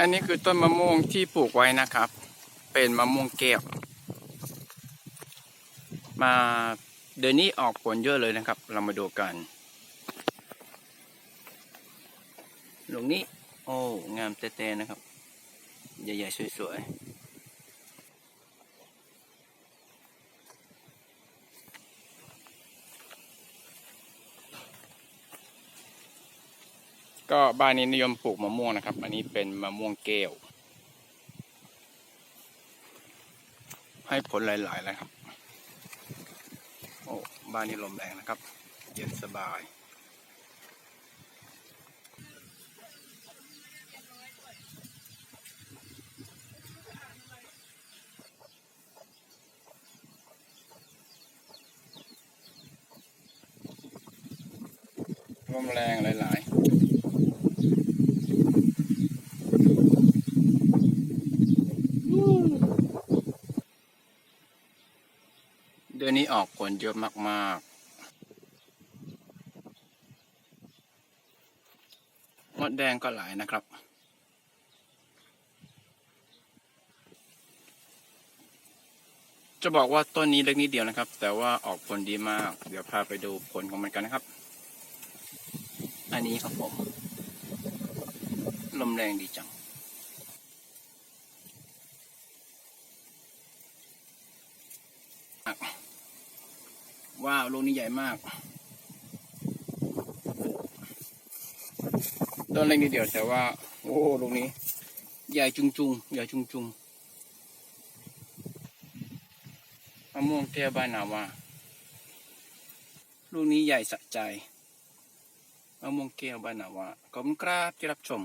อันนี้คือต้นมะม่วงที่ปลูกไว้นะครับ เป็นมะม่วงแก้ว มาเดือนนี้ออกผลเยอะเลยนะครับ เรามาดูกันหลงนี้ โอ้ งามเต้ๆนะครับ ใหญ่ๆ สวยๆ ก็บ้านนี้นิยมปลูกมะม่วงนะครับ อันนี้เป็นมะม่วงแก้ว ให้ผลหลายๆแล้วครับ โอ้บ้านนี้ลมแรงนะครับ เย็นสบาย ลมแรงหลาย ๆ เดือนนี้ออกผลเยอะมากๆ มดแดงก็หลายนะครับ จะบอกว่าต้นนี้เล็กนิดเดียวนะครับ แต่ว่าออกผลดีมาก เดี๋ยวพาไปดูผลของมันกันนะครับ อันนี้ครับผม ลมแรงดีจัง ว้าวลูกนี้ใหญ่มาก ต้นเล็กนิดเดียวแต่ว่า โอ้ลูกนี้ ใหญ่จุงจุงๆใหญ่จุงจุงๆมะม่วงเตี้ยบ้านนาว่าลูกนี้ใหญ่สะใจมะม่วงแก้วบ้านนาวาขอบคุณครับที่รับชม